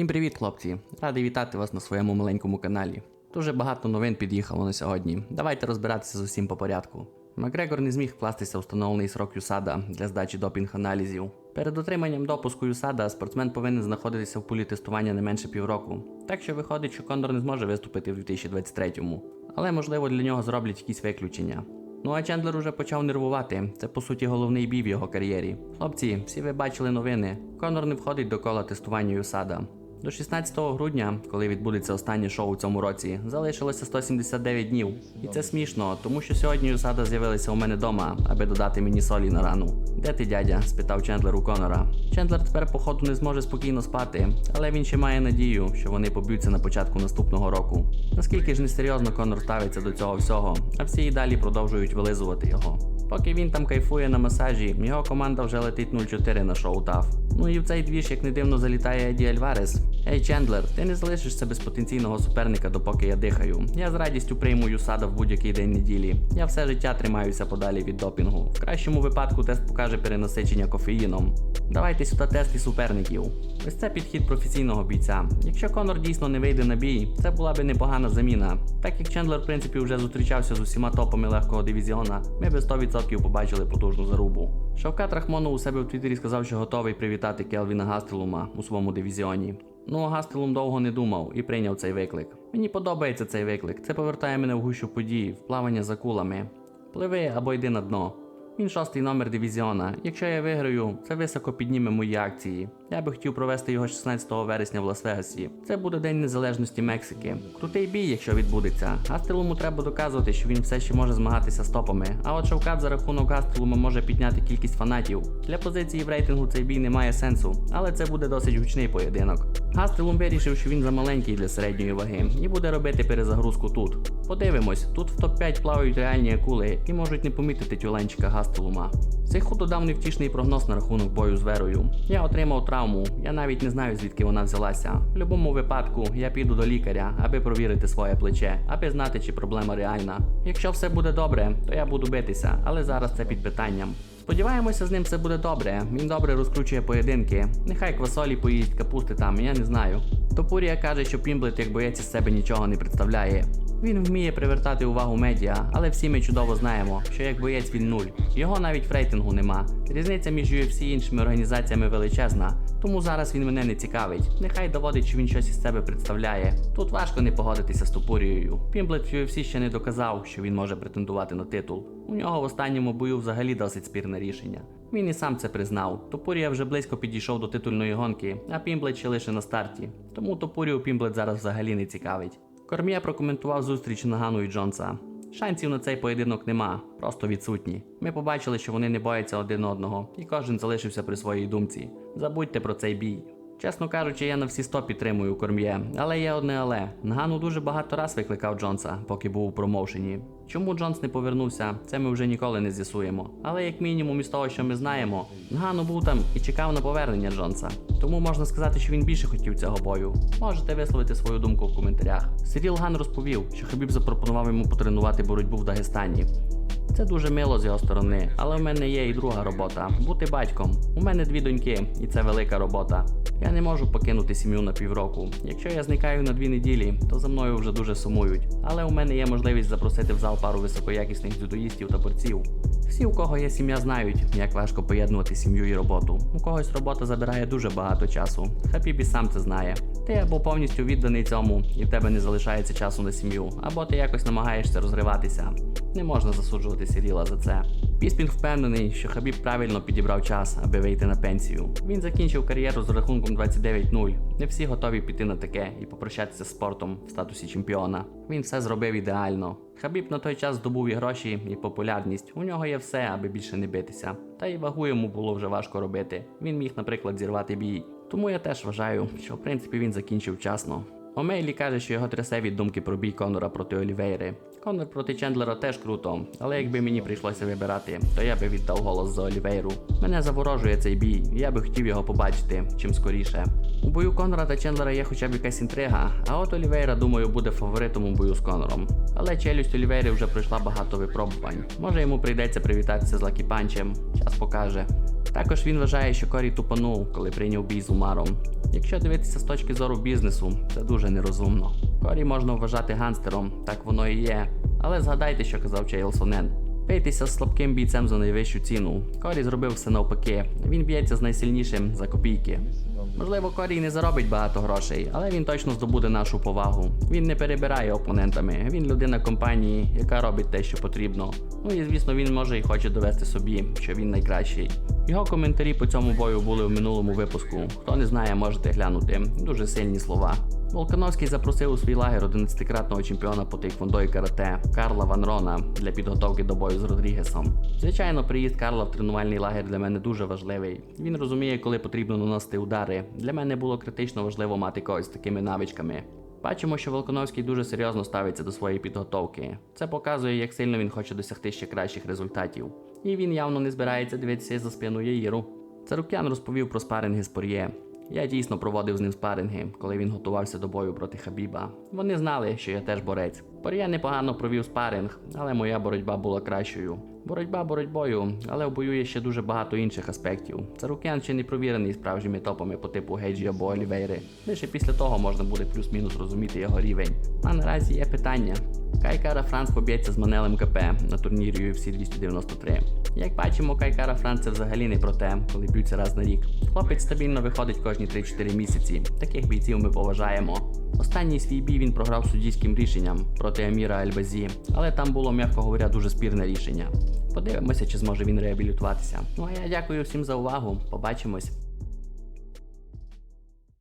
Всім привіт, хлопці! Радий вітати вас на своєму маленькому каналі. Дуже багато новин під'їхало на сьогодні. Давайте розбиратися з усім по порядку. Макгрегор не зміг вкластися в встановлений срок Юсада для здачі допінг-аналізів. Перед отриманням допуску Юсада спортсмен повинен знаходитися в пулі тестування не менше півроку. Так що виходить, що Кондор не зможе виступити в 2023-му. Але можливо для нього зроблять якісь виключення. Ну а Чендлер уже почав нервувати. Це по суті головний бій в його кар'єрі. Хлопці, всі ви бачили новини. Конор не входить до кола тестування Юсада. До 16 грудня, коли відбудеться останнє шоу у цьому році, залишилося 179 днів. І це смішно, тому що сьогодні Юсада з'явилися у мене вдома, аби додати мені солі на рану. Де ти, дядя? спитав Чендлер у Конора. Чендлер тепер, походу, не зможе спокійно спати, але він ще має надію, що вони поб'ються на початку наступного року. Наскільки ж несерйозно Конор ставиться до цього всього, а всі і далі продовжують вилизувати його. Поки він там кайфує на масажі, його команда вже летить 0-4 на шоу ТАФ. Ну і в цей двіж, як не дивно, залітає Еді Альварес. Ей, Чендлер, ти не залишишся без потенційного суперника, допоки я дихаю. Я з радістю прийму Юсада в будь-який день неділі. Я все життя тримаюся подалі від допінгу. В кращому випадку тест покаже перенасичення кофеїном. Давайте сюди тести суперників. Ось це підхід професійного бійця. Якщо Конор дійсно не вийде на бій, це була би непогана заміна. Так як Чендлер, в принципі, вже зустрічався з усіма топами легкого дивізіона, ми би 100% побачили потужну зарубу. Шавкат Рахмонов у себе в Твіттері сказав, що готовий привітати Келвіна Гастелума у своєму дивізіоні. Ну Гастелум довго не думав і прийняв цей виклик. Мені подобається цей виклик. Це повертає мене в гущу подій, в плавання за кулами. Пливи або йди на дно. Він шостий номер дивізіона. Якщо я виграю, це високо підніме мої акції. Я би хотів провести його 16 вересня в Лас-Вегасі. Це буде День Незалежності Мексики. Крутий бій, якщо відбудеться. Гастелуму треба доказувати, що він все ще може змагатися з топами. А от Шовкат за рахунок Гастелума може підняти кількість фанатів. Для позиції в рейтингу цей бій не має сенсу, але це буде досить гучний поєдинок. Гастелум вирішив, що він замаленький для середньої ваги і буде робити перезагрузку тут. Подивимось, тут в топ-5 плавають реальні акули і можуть не помітити тюленчика Гастелума. Цей хуто дав невтішний прогноз на рахунок бою з Верою. Я отримав травму, я навіть не знаю звідки вона взялася. В будь-якому випадку я піду до лікаря, аби провірити своє плече, аби знати, чи проблема реальна. Якщо все буде добре, то я буду битися, але зараз це під питанням. Сподіваємося, з ним все буде добре. Він добре розкручує поєдинки. Нехай квасолі поїсть, капусти там, я не знаю. Топурія каже, що Пімблет як боєць із себе нічого не представляє. Він вміє привертати увагу медіа, але всі ми чудово знаємо, що як боєць він нуль. Його навіть в рейтингу нема. Різниця між UFC і іншими організаціями величезна, тому зараз він мене не цікавить. Нехай доводить, що він щось із себе представляє. Тут важко не погодитися з Топурією. Пімблет в UFC ще не доказав, що він може претендувати на титул. У нього в останньому бою взагалі досить спірне рішення. Він і сам це признав. Топурія вже близько підійшов до титульної гонки, а Пімблет ще лише на старті. Тому Топурію Пімблет зараз взагалі не цікавить. Корм'є прокоментував зустріч Нагану і Джонса. Шансів на цей поєдинок нема, просто відсутні. Ми побачили, що вони не бояться один одного, і кожен залишився при своїй думці. Забудьте про цей бій. Чесно кажучи, я на всі сто підтримую корм'є, але є одне але. Нагану дуже багато раз викликав Джонса, поки був у промоушені. Чому Джонс не повернувся, це ми вже ніколи не з'ясуємо. Але як мінімум із того, що ми знаємо, Нагану був там і чекав на повернення Джонса. Тому можна сказати, що він більше хотів цього бою. Можете висловити свою думку в коментарях. Сиріл Ган розповів, що Хабіб запропонував йому потренувати боротьбу в Дагестані. Це дуже мило з його сторони, але в мене є і друга робота бути батьком. У мене дві доньки, і це велика робота. Я не можу покинути сім'ю на півроку. Якщо я зникаю на дві неділі, то за мною вже дуже сумують. Але у мене є можливість запросити в зал пару високоякісних дзюдоїстів та борців. Всі, у кого є сім'я, знають, як важко поєднувати сім'ю і роботу. У когось робота забирає дуже багато часу. Хапібі сам це знає. Ти або повністю відданий цьому, і в тебе не залишається часу на сім'ю, або ти якось намагаєшся розриватися. Не можна засуджувати Сіріла за це. Піспінг впевнений, що Хабіб правильно підібрав час, аби вийти на пенсію. Він закінчив кар'єру з рахунком 29-0. Не всі готові піти на таке і попрощатися з спортом в статусі чемпіона. Він все зробив ідеально. Хабіб на той час здобув і гроші, і популярність. У нього є все, аби більше не битися. Та й вагу йому було вже важко робити. Він міг, наприклад, зірвати бій. Тому я теж вважаю, що в принципі він закінчив вчасно. Омейлі каже, що його трясе від думки про бій Конора проти Олівейри. Конор проти Чендлера теж круто, але якби мені прийшлося вибирати, то я би віддав голос за Олівейру. Мене заворожує цей бій, і я би хотів його побачити чим скоріше. У бою Конора та Чендлера є хоча б якась інтрига, а от Олівейра, думаю, буде фаворитом у бою з Конором. Але челюсть Олівейри вже пройшла багато випробувань. Може йому прийдеться привітатися з Лакі Панчем, час покаже. Також він вважає, що Корі тупанув, коли прийняв бій з Умаром. Якщо дивитися з точки зору бізнесу, це дуже нерозумно. Корі можна вважати ганстером, так воно і є. Але згадайте, що казав Чейл Сонен. Бийтеся з слабким бійцем за найвищу ціну. Корі зробив все навпаки. Він б'ється з найсильнішим за копійки. Можливо, Корій не заробить багато грошей, але він точно здобуде нашу повагу. Він не перебирає опонентами. Він людина компанії, яка робить те, що потрібно. Ну і звісно, він може і хоче довести собі, що він найкращий. Його коментарі по цьому бою були в минулому випуску. Хто не знає, можете глянути. Дуже сильні слова. Волкановський запросив у свій лагер 11-кратного чемпіона по тейквондо і карате Карла Ван Рона для підготовки до бою з Родрігесом. Звичайно, приїзд Карла в тренувальний лагер для мене дуже важливий. Він розуміє, коли потрібно наносити удари. Для мене було критично важливо мати когось з такими навичками. Бачимо, що Волконовський дуже серйозно ставиться до своєї підготовки. Це показує, як сильно він хоче досягти ще кращих результатів. І він явно не збирається дивитися за спину Яїру. Царукян розповів про спаринги з Пор'є. Я дійсно проводив з ним спаринги, коли він готувався до бою проти Хабіба. Вони знали, що я теж борець. Пор'є непогано провів спаринг, але моя боротьба була кращою. Боротьба боротьбою, але в бою є ще дуже багато інших аспектів. Царукян ще не провірений справжніми топами по типу Гейджі або Олівейри. Лише після того можна буде плюс-мінус розуміти його рівень. А наразі є питання. Кайкара Франц поб'ється з Манелем КП на турнірі UFC 293. Як бачимо, Кайкара Франц взагалі не про те, коли б'ються раз на рік. Хлопець стабільно виходить кожні 3-4 місяці. Таких бійців ми поважаємо. Останній свій бій він програв суддійським рішенням проти Аміра Альбазі, але там було, м'яко говоря, дуже спірне рішення. Подивимося, чи зможе він реабілітуватися. Ну а я дякую всім за увагу. Побачимось.